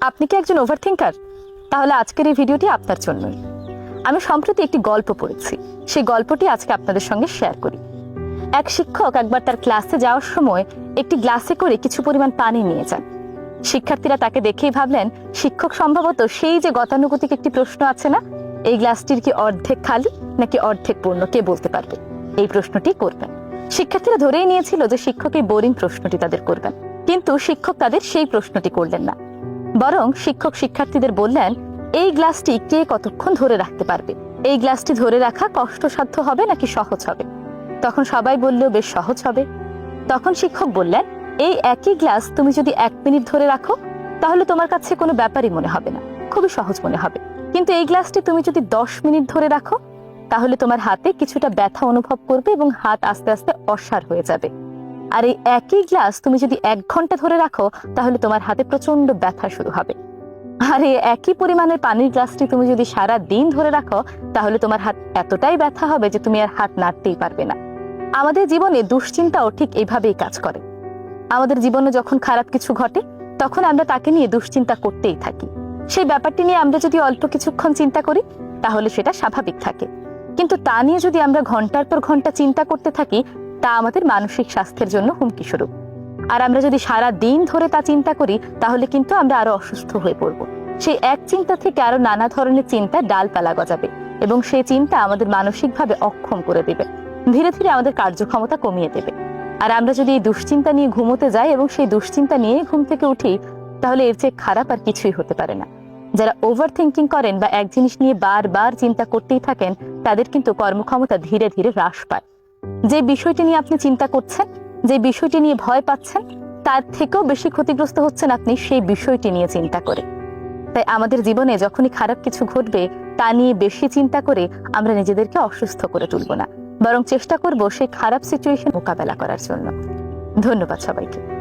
আপনি কি একজন ওভার থিঙ্কার তাহলে আজকের এই ভিডিওটি আপনার জন্যই। আমি সম্প্রতি একটি গল্প পড়েছি। সেই গল্পটি আজকে আপনাদের সঙ্গে শেয়ার করি। এক শিক্ষক একবার তার ক্লাসে যাওয়ার সময় একটি গ্লাসে করে কিছু পরিমাণ পানি নিয়ে যান। শিক্ষার্থীরা তাকে দেখেই ভাবলেন, শিক্ষক সম্ভবত সেই যে গতানুগতিক একটি প্রশ্ন আছে না? এই গ্লাসটির কি অর্ধেক খালি নাকি অর্ধেক পূর্ণ? কে বলতে পারবে? এই প্রশ্নটি করবেন। শিক্ষার্থীরা ধরেই নিয়েছিল যে শিক্ষক এই বোরিং প্রশ্নটি তাদের করবেন। কিন্তু শিক্ষক তাদের সেই প্রশ্নটি করলেন না। বরং শিক্ষক শিক্ষার্থীদের বললেন, এই গ্লাসটি কে কতক্ষণ ধরে রাখতে পারবে? এই গ্লাসটি ধরে রাখা কষ্টসাধ্য হবে নাকি সহজ হবে? তখন সবাই বলল, বেশ সহজ হবে। তখন শিক্ষক বললেন, এই একই গ্লাস তুমি যদি এক মিনিট ধরে রাখো, তাহলে তোমার কাছে কোনো ব্যাপারই মনে হবে না, খুবই সহজ মনে হবে। কিন্তু এই গ্লাসটি তুমি যদি দশ মিনিট ধরে রাখো, তাহলে তোমার হাতে কিছুটা ব্যথা অনুভব করবে এবং হাত আস্তে আস্তে অসার হয়ে যাবে। আর এই একই গ্লাস তুমি যদি এক ঘণ্টা ধরে রাখো, তাহলে তোমার হাতে প্রচণ্ড ব্যথা শুরু হবে। আর এই একই পরিমাণের পানির গ্লাসটি তুমি যদি সারা দিন ধরে রাখো, তাহলে তোমার হাত এতটাই ব্যথা হবে যে তুমি আর হাত নাড়তেই পারবে না। আমাদের জীবনে দুশ্চিন্তাও ঠিক এইভাবেই কাজ করে। আমাদের জীবনে যখন খারাপ কিছু ঘটে, তখন আমরা তাকে নিয়ে দুশ্চিন্তা করতেই থাকি। সেই ব্যাপারটি নিয়ে আমরা যদি অল্প কিছুক্ষণ চিন্তা করি, তাহলে সেটা স্বাভাবিক থাকে। কিন্তু তা নিয়ে যদি আমরা ঘণ্টার পর ঘণ্টা চিন্তা করতে থাকি তা আমাদের মানসিক স্বাস্থ্যের জন্য হুমকি স্বরূপ। আর আমরা যদি সারা দিন ধরে তা চিন্তা করি, তাহলে কিন্তু আমরা আরও অসুস্থ হয়ে পড়ব। সেই এক চিন্তা থেকে আরও নানা ধরনের চিন্তা ডালপালা গজাবে এবং সেই চিন্তা আমাদের মানসিকভাবে অক্ষম করে দেবে। ধীরে ধীরে আমাদের কার্যক্ষমতা কমিয়ে দেবে। আর আমরা যদি এই দুশ্চিন্তা নিয়ে ঘুমোতে যাই এবং সেই দুশ্চিন্তা নিয়ে ঘুম থেকে উঠি, তাহলে এর চেয়ে খারাপ আর কিছুই হতে পারে না। যারা ওভার থিঙ্কিং করেন বা এক জিনিস নিয়ে বারবার চিন্তা করতেই থাকেন, তাদের কিন্তু কর্মক্ষমতা ধীরে ধীরে হ্রাস পায়। যে বিষয়টি নিয়ে আপনি চিন্তা করছেন, যে বিষয়টি নিয়ে ভয় পাচ্ছেন, তার থেকেও বেশি ক্ষতিগ্রস্ত হচ্ছেন আপনি সেই বিষয়টি নিয়ে চিন্তা করে। তাই আমাদের জীবনে যখনই খারাপ কিছু ঘটবে, তা নিয়ে বেশি চিন্তা করে আমরা নিজেদেরকে অসুস্থ করে তুলব না। বরং চেষ্টা করব সেই খারাপ সিচুয়েশন মোকাবেলা করার জন্য। ধন্যবাদ সবাইকে।